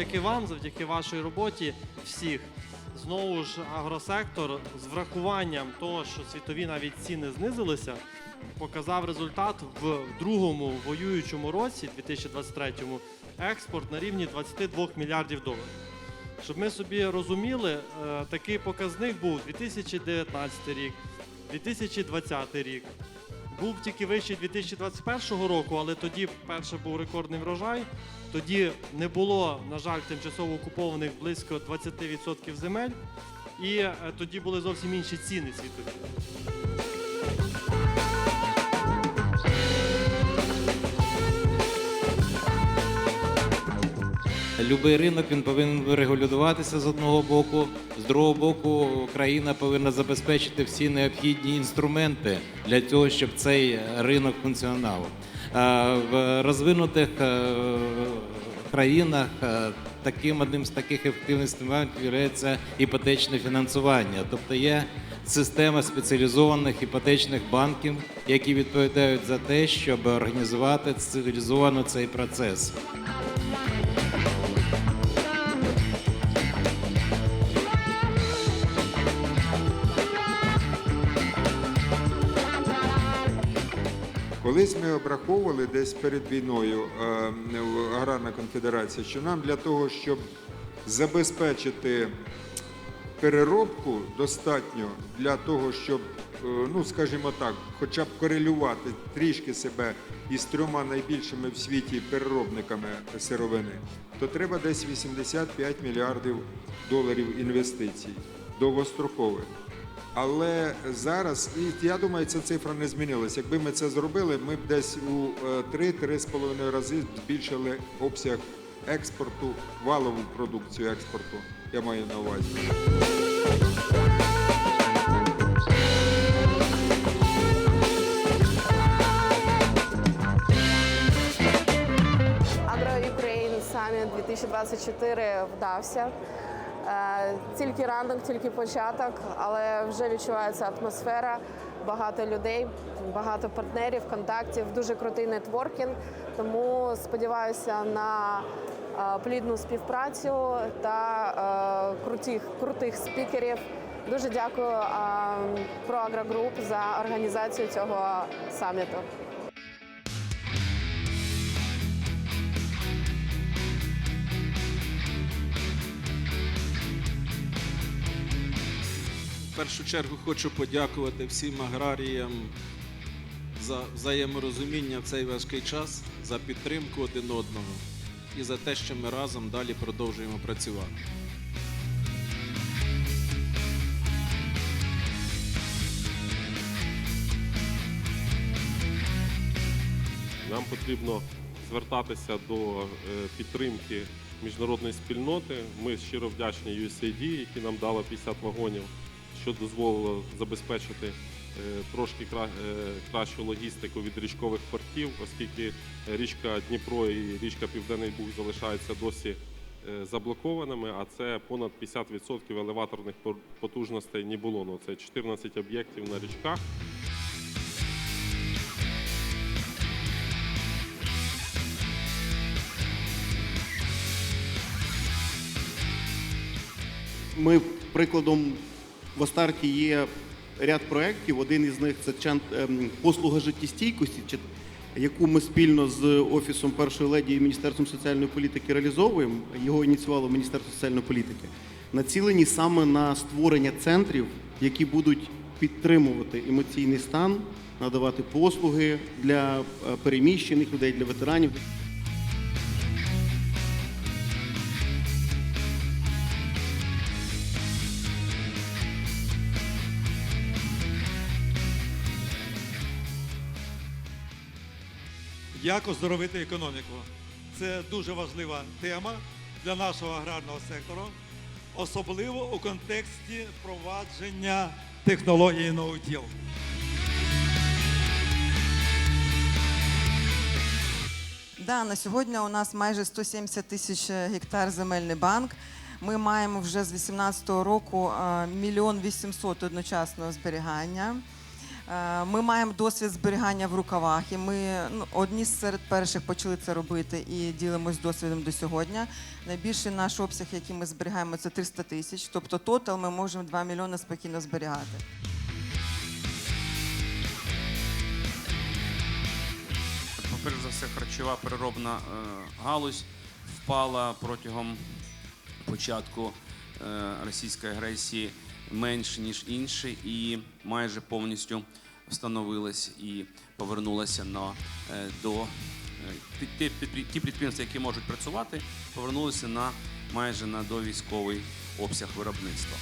завдяки вам, завдяки вашій роботі всіх. Знову ж агросектор з врахуванням того, що світові навіть ціни знизилися, показав результат в другому воюючому році, 2023, експорт на рівні 22 мільярдів доларів. Щоб ми собі розуміли, е, такий показник був 2019 рік, 2020 рік. Був тільки вищий 2021 року, але тоді перше був рекордний врожай. Тоді не було, на жаль, тимчасово окупованих близько 20% земель, і е, тоді були зовсім інші ціни світові. Любий ринок він повинен регулюватися з одного боку, з другого боку, країна повинна забезпечити всі необхідні інструменти для того, щоб цей ринок функціонував. В розвинутих е, країнах е, таким одним з таких ефективних інструментів є іпотечне фінансування, тобто є система спеціалізованих іпотечних банків, які відповідають за те, щоб організувати цивілізовано цей процес. Колись ми обраховували десь перед війною е, Аграрна конфедерація, що нам для того, щоб забезпечити переробку достатньо для того, щоб, е, ну скажімо так, хоча б корелювати трішки себе із трьома найбільшими в світі переробниками сировини, то треба десь 85 мільярдів доларів інвестицій довгострокових. Але зараз, і я думаю, ця цифра не змінилася. Якби ми це зробили, ми б десь у е, 3-3,5 рази збільшили обсяг експорту, валову продукцію експорту. Я маю на увазі. Ukraine Summit 2024 вдався. Е, Тільки ранок, тільки початок, але вже відчувається атмосфера, багато людей, багато партнерів, контактів, дуже крутий нетворкінг. Тому сподіваюся на е, плідну співпрацю та е, крутих, крутих спікерів. Дуже дякую е, ProAgro Group за організацію цього саміту. Першу чергу хочу подякувати всім аграріям за взаєморозуміння в цей важкий час, за підтримку один одного і за те, що ми разом далі продовжуємо працювати. Нам потрібно звертатися до е, підтримки міжнародної спільноти. Ми щиро вдячні USAID, які нам дали 50 вагонів, що дозволило забезпечити е, трошки е, кращу логістику від річкових портів, оскільки річка Дніпро і річка Південний Буг залишаються досі е, заблокованими, а це понад 50% елеваторних потужностей не було. Ну, це 14 об'єктів на річках. Ми прикладом в Астарті є ряд проєктів. Один із них це ем, послуга життєстійкості, яку ми спільно з Офісом першої леді і Міністерством соціальної політики реалізовуємо. Його ініціювало Міністерство соціальної політики. Націлені саме на створення центрів, які будуть підтримувати емоційний стан, надавати послуги для е, переміщених людей, для ветеранів. Як оздоровити економіку? Це дуже важлива тема для нашого аграрного сектору, особливо у контексті впровадження технології ноутіл. Да, на сьогодні у нас майже 170 тисяч гектар земельний банк. Ми маємо вже з 2018 року е, мільйон 800 одночасного зберігання. Е, Ми маємо досвід зберігання в рукавах, і ми ну, одні серед перших почали це робити і ділимось досвідом до сьогодні. Найбільший наш обсяг, який ми зберігаємо, це 300 тисяч. Тобто тотал ми можемо 2 мільйони спокійно зберігати. Ну, Перш за все, харчова переробна е, галузь впала протягом початку е, російської агресії менш ніж інші, і майже повністю встановилась і повернулася на е, до е, ті, ті підприємства, які можуть працювати, повернулися на майже на довійськовий обсяг виробництва.